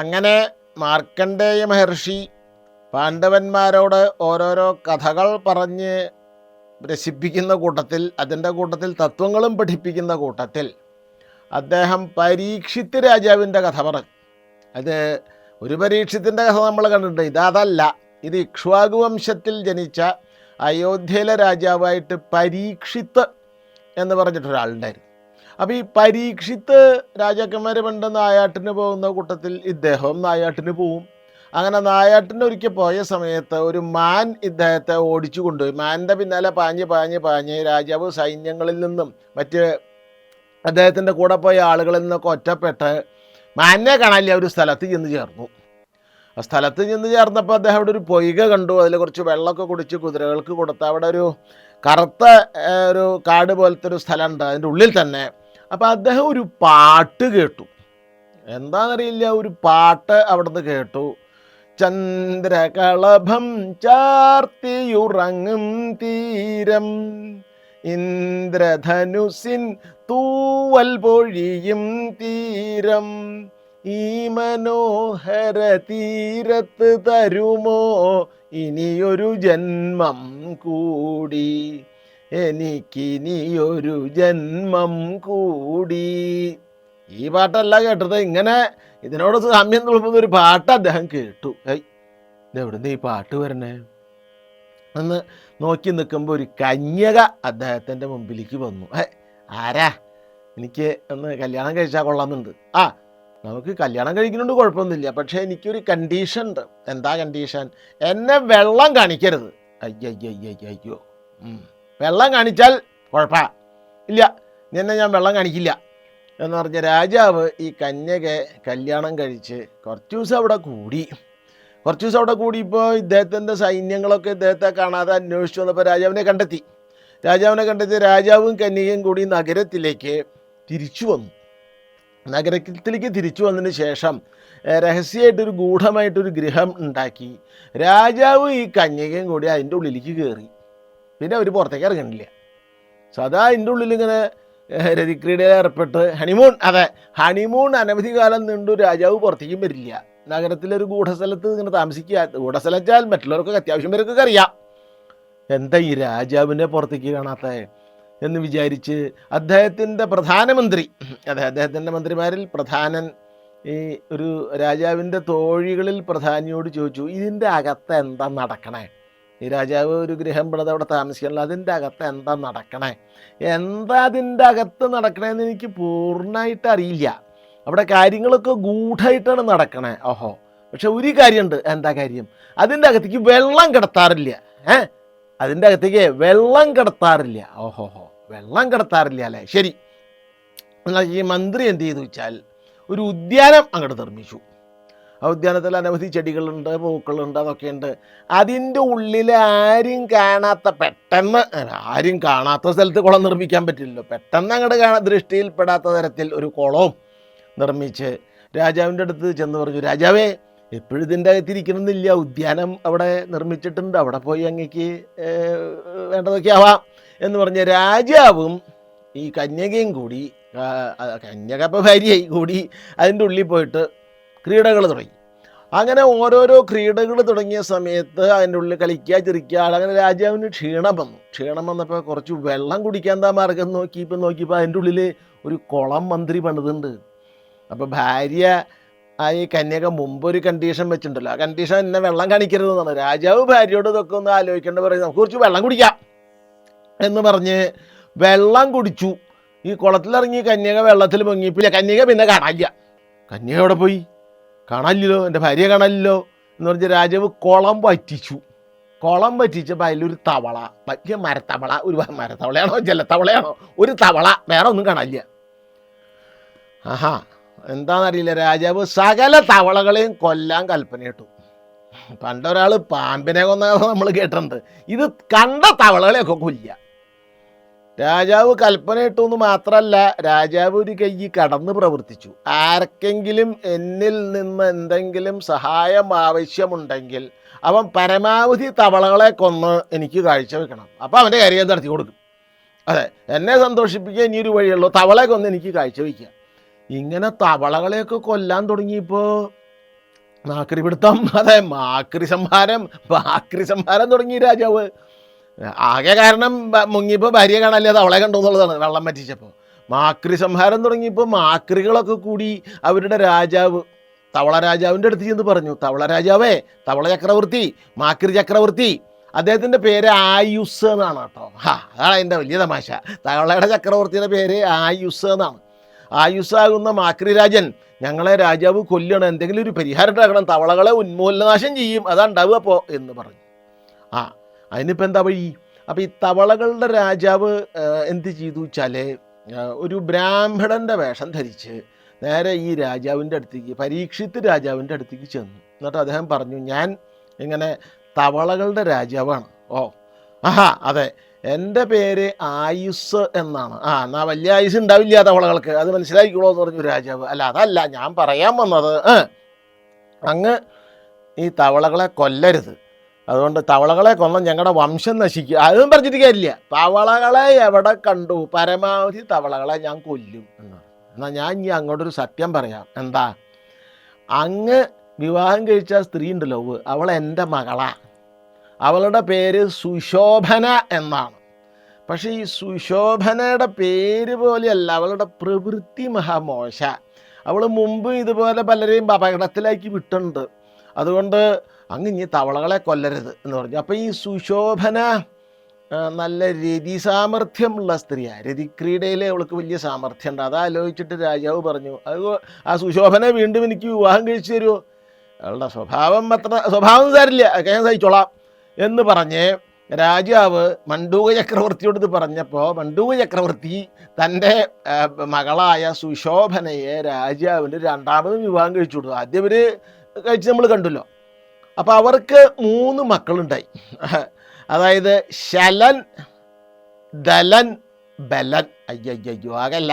അങ്ങനെ മാർക്കണ്ഡേയ മഹർഷി പാണ്ഡവന്മാരോട് ഓരോരോ കഥകൾ പറഞ്ഞ് രസിപ്പിക്കുന്ന കൂട്ടത്തിൽ അതിന്റെ കൂട്ടത്തിൽ തത്വങ്ങളും പഠിപ്പിക്കുന്ന കൂട്ടത്തിൽ അദ്ദേഹം പരീക്ഷിത്ത് രാജാവിന്റെ കഥ പറഞ്ഞു. അത് ഒരു പരീക്ഷത്തിന്റെ കഥ നമ്മൾ കണ്ടിട്ടുണ്ട്. ഇതല്ല ഇത് ഇക്ഷ്വാകു വംശത്തിൽ ജനിച്ച അയോധ്യയിലെ രാജാവായിട്ട് പരീക്ഷിത്ത് എന്ന് പറഞ്ഞിട്ടൊരാളുണ്ടായിരുന്നു. അപ്പോൾ ഈ പരീക്ഷിത്ത് രാജാക്കന്മാർ പണ്ട് നായാട്ടിന് പോകുന്ന കൂട്ടത്തിൽ ഇദ്ദേഹവും നായാട്ടിന് പോവും. അങ്ങനെ നായാട്ടിന് ഒരിക്കൽ പോയ സമയത്ത് ഒരു മാൻ ഇദ്ദേഹത്തെ ഓടിച്ചു കൊണ്ടുപോയി. മാനിന്റെ പിന്നാലെ പാഞ്ഞ് പാഞ്ഞ് പാഞ്ഞ് രാജാവ് സൈന്യങ്ങളിൽ നിന്നും മറ്റ് അദ്ദേഹത്തിന്റെ കൂടെ പോയ ആളുകളിൽ നിന്നൊക്കെ ഒറ്റപ്പെട്ട് മാനിനെ കാണാനില്ല ഒരു സ്ഥലത്ത് ചെന്ന് ചേർന്നു. ആ സ്ഥലത്ത് ചെന്ന് ചേർന്നപ്പോൾ അദ്ദേഹം അവിടെ ഒരു പൊയ്ക കണ്ടു. അതിൽ കുറച്ച് വെള്ളമൊക്കെ കുടിച്ച് കുതിരകൾക്ക് കൊടുത്ത് അവിടെ ഒരു കറുത്ത ഒരു കാട് പോലത്തെ ഒരു സ്ഥലമുണ്ട്. അതിന്റെ ഉള്ളിൽ തന്നെ അപ്പോൾ അദ്ദേഹം ഒരു പാട്ട് കേട്ടു. എന്താണെന്നറിയില്ല ഒരു പാട്ട് അവിടുന്ന് കേട്ടു. ചന്ദ്രകളഭം ചാർത്തിയുറങ്ങും തീരം. ഇന്ദ്രധനുസിൻ തൂവൽ പൊഴിയും തീരം. ഈ മനോഹര തീരത്ത് തരുമോ? ഇനിയൊരു ജന്മം കൂടി. എനിക്കിനിയൊരു ജന്മം കൂടി. ഈ പാട്ടല്ല കേട്ടത്. ഇങ്ങനെ ഇതിനോട് സാമ്യം തുളുമ്പുന്ന ഒരു പാട്ട് അദ്ദേഹം കേട്ടു. എവിടുന്ന് ഈ പാട്ട് വരണേ? എന്ന് നോക്കി നിൽക്കുമ്പോൾ ഒരു കന്യക അദ്ദേഹത്തിന്റെ മുമ്പിലേക്ക് വന്നു. ഏ ആരാ? എനിക്ക് ഒന്ന് കല്യാണം കഴിച്ചാൽ കൊള്ളാമെന്നുണ്ട്. ആ നമുക്ക് കല്യാണം കഴിക്കുന്നുണ്ട് കുഴപ്പമൊന്നുമില്ല. പക്ഷേ എനിക്കൊരു കണ്ടീഷൻ ഉണ്ട്. എന്താ കണ്ടീഷൻ എന്നെ വെള്ളം കാണിക്കരുത്. അയ്യോ. വെള്ളം കാണിച്ചാൽ കുഴപ്പ. ഇല്ല നിന്നെ ഞാൻ വെള്ളം കാണിക്കില്ല. എന്ന് പറഞ്ഞ രാജാവ് ഈ കന്യകെ കല്യാണം കഴിച്ച് കുറച്ച് ദിവസം അവിടെ കൂടി. കുറച്ച് ദിവസം അവിടെ കൂടിയപ്പോൾ ഇദ്ദേഹത്തിന്റെ സൈന്യങ്ങളൊക്കെ ഇദ്ദേഹത്തെ കാണാതെ അന്വേഷിച്ചു വന്നപ്പോൾ രാജാവിനെ കണ്ടെത്തി. രാജാവിനെ കണ്ടെത്തി രാജാവും കന്യകയും കൂടി നഗരത്തിലേക്ക് തിരിച്ചു വന്നു. നഗരത്തിലേക്ക് തിരിച്ചു വന്നതിന് ശേഷം രഹസ്യമായിട്ടൊരു ഗൂഢമായിട്ടൊരു ഗൃഹം ഉണ്ടാക്കി. രാജാവും ഈ കന്യകയും കൂടി അതിന്റെ ഉള്ളിലേക്ക് കയറി പിന്നെ അവർ പുറത്തേക്ക് ഇറങ്ങണില്ല. സദാ അതിന്റെ ഉള്ളിൽ ഇങ്ങനെ രതിക്രീഡയിൽ ഏർപ്പെട്ട് ഹണിമൂൺ അതെ ഹണിമൂൺ അനവധി കാലം നീണ്ടു രാജാവ് പുറത്തേക്കും വരില്ല. നഗരത്തിലൊരു ഗൂഢസ്ഥലത്ത് ഇങ്ങനെ താമസിക്കുക ഗൂഢസ്ഥലം വെച്ചാൽ മറ്റുള്ളവർക്കൊക്കെ അത്യാവശ്യം പേർക്കൊക്കെ അറിയാം. എന്താ ഈ രാജാവിനെ പുറത്തേക്ക് കാണാത്ത എന്ന് വിചാരിച്ച് അദ്ദേഹത്തിന്റെ പ്രധാനമന്ത്രി അതെ അദ്ദേഹത്തിന്റെ മന്ത്രിമാരിൽ പ്രധാനൻ ഈ ഒരു രാജാവിന്റെ തോഴികളിൽ പ്രധാനിയോട് ചോദിച്ചു ഇതിന്റെ അകത്ത് എന്താ നടക്കണേ? ഈ രാജാവ് ഒരു ഗൃഹം പണിത് അവിടെ താമസിക്കണല്ലോ. അതിന്റെ അകത്ത് എന്താ നടക്കണേ? എന്താ അതിന്റെ അകത്ത് നടക്കണേന്ന് എനിക്ക് പൂർണമായിട്ട് അറിയില്ല. അവിടെ കാര്യങ്ങളൊക്കെ ഗൂഢമായിട്ടാണ് നടക്കണേ. ഓഹോ. പക്ഷെ ഒരു കാര്യമുണ്ട്. എന്താ കാര്യം? അതിന്റെ അകത്തേക്ക് വെള്ളം കിടത്താറില്ല. ഏ? അതിന്റെ അകത്തേക്ക് വെള്ളം കിടത്താറില്ല. ഓഹോഹോ വെള്ളം കിടത്താറില്ല അല്ലേ? ശരി. എന്നാൽ ഈ മന്ത്രി എന്ത് ചെയ്തു വെച്ചാൽ ഒരു ഉദ്യാനം അങ്ങോട്ട് നിർമ്മിച്ചു. ആ ഉദ്യാനത്തിൽ അനവധി ചെടികളുണ്ട് പൂക്കളുണ്ട് അതൊക്കെയുണ്ട് അതിന്റെ ഉള്ളിൽ ആരും കാണാത്ത പെട്ടെന്ന് ആരും കാണാത്ത സ്ഥലത്ത് കുളം നിർമ്മിക്കാൻ പറ്റില്ലല്ലോ. പെട്ടെന്ന് അങ്ങോട്ട് കാണാൻ ദൃഷ്ടിയിൽപ്പെടാത്ത തരത്തിൽ ഒരു കുളവും നിർമ്മിച്ച് രാജാവിന്റെ അടുത്ത് ചെന്ന് പറഞ്ഞു രാജാവേ എപ്പോഴും ഇതിന്റെ അകത്തിരിക്കണമെന്നില്ല. ഉദ്യാനം അവിടെ നിർമ്മിച്ചിട്ടുണ്ട്. അവിടെ പോയി അങ്ങേക്ക് വേണ്ടതൊക്കെ ആവാം. എന്ന് പറഞ്ഞ രാജാവും ഈ കന്യകയും കൂടി കന്യക ഇപ്പോൾ ഭാര്യയായി കൂടി അതിന്റെ ഉള്ളിൽ പോയിട്ട് ക്രീഡകൾ തുടങ്ങി. അങ്ങനെ ഓരോരോ ക്രീഡകൾ തുടങ്ങിയ സമയത്ത് അതിന്റെ ഉള്ളിൽ കളിക്കുക ചിരിക്കുക അങ്ങനെ രാജാവിന് ക്ഷീണം വന്നു. ക്ഷീണം വന്നപ്പോൾ കുറച്ച് വെള്ളം കുടിക്കാൻ എന്താ മാർഗം നോക്കി ഇപ്പം നോക്കിയപ്പോൾ അതിന്റെ ഉള്ളിൽ ഒരു കുളം മന്ത്രി പണിതുണ്ട്. അപ്പോൾ ഭാര്യ ആ ഈ കന്യക മുമ്പ് ഒരു കണ്ടീഷൻ വെച്ചിട്ടുണ്ടല്ലോ. ആ കണ്ടീഷൻ എന്നെ വെള്ളം കാണിക്കരുതെന്നാണ് രാജാവ് ഭാര്യയോട് ഇതൊക്കെ ഒന്ന് ആലോചിക്കേണ്ട പറയും നമുക്ക് കുറച്ച് വെള്ളം കുടിക്കാം. എന്ന് പറഞ്ഞ് വെള്ളം കുടിച്ചു. ഈ കുളത്തിലിറങ്ങി കന്യക വെള്ളത്തിൽ മുങ്ങിപ്പില്ല കന്യക പിന്നെ കാണാനില്ല. കന്യക എവിടെ പോയി? കാണാനില്ലല്ലോ എന്റെ ഭാര്യ കാണാനില്ലല്ലോ എന്ന് പറഞ്ഞ രാജാവ് കുളം പറ്റിച്ചു കുളം പറ്റിച്ചപ്പോൾ അതിലൊരു തവള പറ്റിയ മരത്തവള ഒരു മരത്തവളയാണോ ജലത്തവളയാണോ ഒരു തവള വേറെ ഒന്നും കാണാനില്ല. ആഹാ എന്താണെന്നറിയില്ല രാജാവ് സകല തവളകളെയും കൊല്ലാൻ കൽപ്പനയിട്ടു പണ്ടൊരാൾ പാമ്പിനെ കൊന്ന നമ്മൾ കേട്ടിട്ടുണ്ട്. ഇത് കണ്ട തവളകളെയൊക്കെ കൊല്ലുക. രാജാവ് കൽപ്പന ഇട്ടു എന്ന് മാത്രമല്ല രാജാവ് ഒരു കൈ കടന്ന് പ്രവർത്തിച്ചു. ആർക്കെങ്കിലും എന്നിൽ നിന്ന് എന്തെങ്കിലും സഹായം ആവശ്യമുണ്ടെങ്കിൽ അവൻ പരമാവധി തവളകളെ കൊന്ന് എനിക്ക് കാഴ്ചവെക്കണം അപ്പോൾ അവന്റെ കാര്യം നടത്തി കൊടുക്കും. അതെ എന്നെ സന്തോഷിപ്പിക്കാൻ ഇനി ഒരു വഴിയുള്ളൂ. തവളെ കൊന്ന് എനിക്ക് കാഴ്ചവെക്കുക ഇങ്ങനെ തവളകളെയൊക്കെ കൊല്ലാൻ തുടങ്ങിയപ്പോൾ നാക്രി പിടുത്തം അതെ മാക്രി സംഹാരം മാക്രി സംഹാരം തുടങ്ങി രാജാവ്. ആകെ കാരണം മുങ്ങിയപ്പോൾ ഭാര്യ കാണാല്ലേ അത് അവളെ കണ്ടു എന്നുള്ളതാണ്. വെള്ളം പറ്റിച്ചപ്പോൾ മാക്രി സംഹാരം തുടങ്ങിയപ്പോൾ മാക്രികളൊക്കെ കൂടി അവരുടെ രാജാവ് തവള രാജാവിന്റെ അടുത്ത് ചെന്ന് പറഞ്ഞു തവള രാജാവേ തവള ചക്രവർത്തി മാക്രി ചക്രവർത്തി. അദ്ദേഹത്തിന്റെ പേര് ആയുസ് എന്നാണ് കേട്ടോ. ഹാ അതാണ് അതിന്റെ വലിയ തമാശ. തവളയുടെ ചക്രവർത്തിയുടെ പേര് ആയുസ് എന്നാണ്. ആയുസ്സാകുന്ന മാക്രി രാജൻ ഞങ്ങളെ രാജാവ് കൊല്ലണം എന്തെങ്കിലും ഒരു പരിഹാരം ഉണ്ടാക്കണം തവളകളെ ഉന്മൂലനാശം ചെയ്യും അതാണ്ടാവുക അപ്പോൾ എന്ന് പറഞ്ഞു. ആ അതിനിപ്പോൾ എന്താ വഴി? അപ്പോൾ ഈ തവളകളുടെ രാജാവ് എന്ത് ചെയ്തു വെച്ചാൽ ഒരു ബ്രാഹ്മണന്റെ വേഷം ധരിച്ച് നേരെ ഈ രാജാവിന്റെ അടുത്തേക്ക് പരീക്ഷിത്ത് രാജാവിന്റെ അടുത്തേക്ക് ചെന്നു. എന്നിട്ട് അദ്ദേഹം പറഞ്ഞു ഞാൻ ഇങ്ങനെ തവളകളുടെ രാജാവാണ്. ഓ ആഹാ അതെ. എന്റെ പേര് ആയുസ് എന്നാണ്. ആ എന്നാൽ വലിയ ആയുസ് ഉണ്ടാവില്ല തവളകൾക്ക്. അത് മനസ്സിലാക്കിക്കോളൂ എന്ന് പറഞ്ഞു രാജാവ്. അല്ല അതല്ല ഞാൻ പറയാൻ വന്നത് അങ്ങ് ഈ തവളകളെ കൊല്ലരുത്. അതുകൊണ്ട് തവളകളെ കൊന്നാൽ ഞങ്ങളുടെ വംശം നശിക്കുക അതും പറഞ്ഞിട്ട് കാര്യമില്ല. തവളകളെ എവിടെ കണ്ടു? പരമാവധി തവളകളെ ഞാൻ കൊല്ലും എന്നാണ് എന്നാൽ ഞാൻ ഇനി അങ്ങോട്ടൊരു സത്യം പറയാം. എന്താ? അങ്ങ് വിവാഹം കഴിച്ച സ്ത്രീ ഉണ്ടല്ലോ അവൾ എന്റെ മകളാ. അവളുടെ പേര് സുശോഭന എന്നാണ്. പക്ഷേ ഈ സുശോഭനയുടെ പേര് പോലെയല്ല അവളുടെ പ്രവൃത്തി മഹാമോശ. അവൾ മുമ്പ് ഇതുപോലെ പലരെയും അപകടത്തിലാക്കി വിട്ടുണ്ട് അതുകൊണ്ട് അങ്ങ് ഇനി തവളകളെ കൊല്ലരുത് എന്ന് പറഞ്ഞു. അപ്പോൾ ഈ സുശോഭന നല്ല രതി സാമർഥ്യമുള്ള സ്ത്രീയാണ് രതിക്രീഡയിലെ അവൾക്ക് വലിയ സാമർഥ്യമുണ്ട് അത് ആലോചിച്ചിട്ട് രാജാവ് പറഞ്ഞു അത് ആ സുശോഭനെ വീണ്ടും എനിക്ക് വിവാഹം കഴിച്ചു തരുമോ അവളുടെ സ്വഭാവം അത്ര സ്വഭാവം സാരില്ല. ഞാൻ സഹിച്ചോളാം എന്ന് പറഞ്ഞ് രാജാവ് മണ്ഡൂക ചക്രവർത്തിയോട് പറഞ്ഞപ്പോൾ മണ്ഡൂക ചക്രവർത്തി തന്റെ മകളായ സുശോഭനയെ രാജാവിന് രണ്ടാമതും വിവാഹം കഴിച്ചു കൊടുത്തു. ആദ്യം ഇവർ കഴിച്ച് നമ്മൾ കണ്ടല്ലോ. അപ്പോൾ അവർക്ക് മൂന്ന് മക്കളുണ്ടായി. അതായത് ശലൻ ദലൻ ബലൻ. അയ്യയ്യോ ആകല്ല.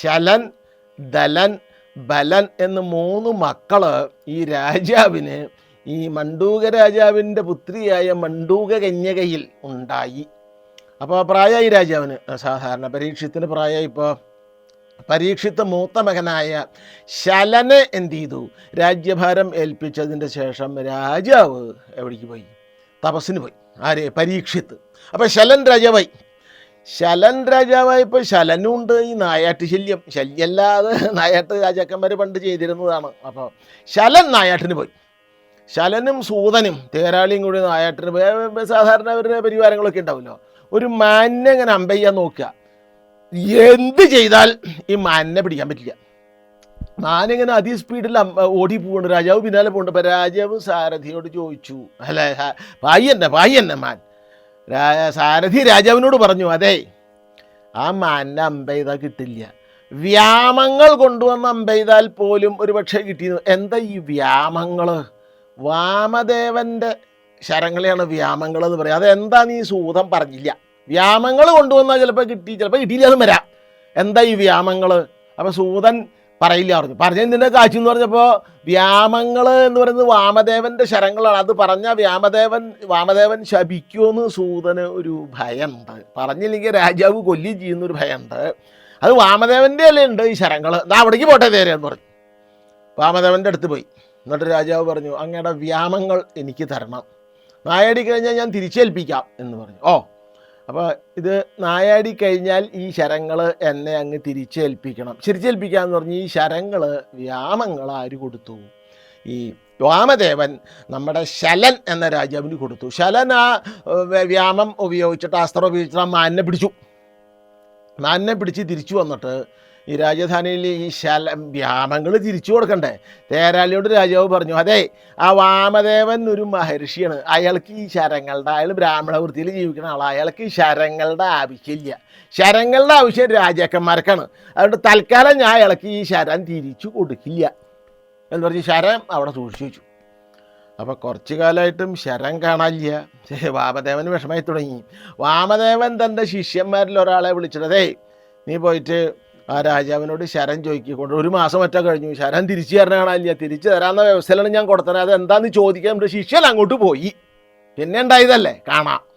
ശലൻ ദലൻ ബലൻ എന്ന് മൂന്ന് മക്കൾ ഈ രാജാവിന് ഈ മണ്ടൂക രാജാവിന്റെ പുത്രിയായ മണ്ടൂക കന്യകയിൽ ഉണ്ടായി. അപ്പോൾ പ്രായമായി രാജാവിന് സാധാരണ പരീക്ഷത്തിന് പ്രായമായി ഇപ്പോൾ പരീക്ഷിത്ത് മൂത്ത മകനായ ശലനെ എന്ത് ചെയ്തു? രാജ്യഭാരം ഏൽപ്പിച്ചതിന്റെ ശേഷം രാജാവ് എവിടേക്ക് പോയി? തപസ്സിന് പോയി. ആരെ? പരീക്ഷിത്ത്. അപ്പോൾ ശലൻ രാജാവായി. ശലൻ രാജാവായപ്പോൾ ശലനുണ്ട് ഈ നായാട്ട് ശല്യം. ശല്യമല്ലാതെ നായാട്ട് രാജാക്കന്മാർ പണ്ട് ചെയ്തിരുന്നതാണ്. അപ്പോൾ ശലൻ നായാട്ടിന് പോയി. ശലനും സൂതനും തേരാളിയും കൂടി നായാട്ടിന് സാധാരണ അവരുടെ പരിവാരങ്ങളൊക്കെ ഉണ്ടാവുമല്ലോ. ഒരു മാന്യങ്ങനെ അമ്പയ്യ നോക്കുക. എന്ത് ചെയ്താൽ ഈ മാനിനെ പിടിക്കാൻ പറ്റില്ല. മാനിങ്ങനെ അതി സ്പീഡിൽ ഓടി പോകുന്നുണ്ട് രാജാവ് പിന്നാലെ പോകുന്നുണ്ട് അപ്പം രാജാവ് സാരഥിയോട് ചോദിച്ചു. അല്ല സാ- പായി എന്നെ പായി തന്നെ മാൻ സാരഥി രാജാവിനോട് പറഞ്ഞു അതെ ആ മാനിനെ അമ്പെയ്താൽ കിട്ടില്ല. വ്യാമങ്ങൾ കൊണ്ടുവന്ന് അമ്പെയ്താൽ പോലും ഒരു പക്ഷേ കിട്ടിയിരുന്നു എന്താ ഈ വ്യാമങ്ങൾ വാമദേവന്റെ ശരങ്ങളെയാണ് വ്യാമങ്ങൾ എന്ന് പറയുക. അതെന്താന്ന് ഈ സൂതം പറഞ്ഞില്ല. വ്യാമങ്ങൾ കൊണ്ടുവന്നാൽ ചിലപ്പോൾ കിട്ടി ചിലപ്പോൾ കിട്ടിയില്ല എന്ന് വരാം. എന്താ ഈ വ്യാമങ്ങൾ അപ്പോൾ സൂതൻ പറയില്ല പറഞ്ഞു. പറഞ്ഞതിന്റെ കാഴ്ച എന്ന് പറഞ്ഞപ്പോൾ വ്യാമങ്ങൾ എന്ന് പറയുന്നത് വാമദേവന്റെ ശരങ്ങളാണ്. അത് പറഞ്ഞ വ്യാമദേവൻ വാമദേവൻ ശപിക്കുമെന്ന് സൂതന് ഒരു ഭയമുണ്ട്. പറഞ്ഞില്ലെങ്കിൽ രാജാവ് കൊല്ലി ചെയ്യുന്നൊരു ഭയമുണ്ട്. അത് വാമദേവന്റെ അല്ലേ ഉണ്ട് ഈ ശരങ്ങൾ ദാ അവിടേക്ക് പോട്ടെ നേരെ എന്ന് പറഞ്ഞു. വാമദേവന്റെ അടുത്ത് പോയി. എന്നിട്ട് രാജാവ് പറഞ്ഞു അങ്ങയുടെ വ്യാമങ്ങൾ എനിക്ക് തരണം. നായടി കഴിഞ്ഞാൽ ഞാൻ തിരിച്ചേൽപ്പിക്കാം എന്ന് പറഞ്ഞു. ഓ അപ്പോൾ ഇത് നായാടി കഴിഞ്ഞാൽ ഈ ശരങ്ങൾ എന്നെ അങ്ങ് തിരിച്ചേൽപ്പിക്കണം. തിരിച്ചേൽപ്പിക്കുക എന്ന് പറഞ്ഞ് ഈ ശരങ്ങൾ വ്യാമങ്ങൾ ആര് കൊടുത്തു? ഈ വാമദേവൻ നമ്മുടെ ശലൻ എന്ന രാജാവിന് കൊടുത്തു. ശലൻ ആ വ്യാമം ഉപയോഗിച്ചിട്ട് അസ്ത്രം ഉപയോഗിച്ചിട്ട് ആ മാനിനെ പിടിച്ചു. മാനിനെ പിടിച്ച് തിരിച്ചു വന്നിട്ട് ഈ രാജധാനിയിൽ ഈ ശല വ്യാമങ്ങൾ തിരിച്ചു കൊടുക്കണ്ടേ? തേരാളിയോട് രാജാവ് പറഞ്ഞു അതെ ആ വാമദേവൻ ഒരു മഹർഷിയാണ്. അയാൾക്ക് ഈ ശരങ്ങളുടെ അയാൾ ബ്രാഹ്മണ വൃത്തിയിൽ ജീവിക്കുന്ന ആളാണ് അയാൾക്ക് ഈ ശരങ്ങളുടെ ആവശ്യമില്ല. ശരങ്ങളുടെ ആവശ്യം രാജാക്കന്മാർക്കാണ്. അതുകൊണ്ട് തൽക്കാലം ഞാൻ അയാൾക്ക് ഈ ശരം തിരിച്ചു കൊടുക്കില്ല. എന്ന് പറഞ്ഞ് ശരം അവിടെ സൂക്ഷിച്ചു വെച്ചു. അപ്പോൾ കുറച്ച് കാലമായിട്ടും ശരം കാണാനില്ല. വാമദേവൻ വിഷമായി തുടങ്ങി. വാമദേവൻ തന്റെ ശിഷ്യന്മാരിൽ ഒരാളെ വിളിച്ചിട്ടതേ "ദേ, നീ പോയിട്ട് ആ രാജാവിനോട് ശരം ചോദിക്കൊണ്ട് ഒരു മാസം ഒറ്റ കഴിഞ്ഞു. ശരം തിരിച്ചു തരണ കാണാനില്ല തിരിച്ചു തരാവുന്ന വ്യവസ്ഥയിലാണ് ഞാൻ കൊടുത്തത്. അത് എന്താന്ന് ചോദിക്കാൻ നമ്മുടെ ശിഷ്യൻ അങ്ങോട്ട് പോയി. പിന്നെ ഉണ്ടായതല്ലേ? കാണാം.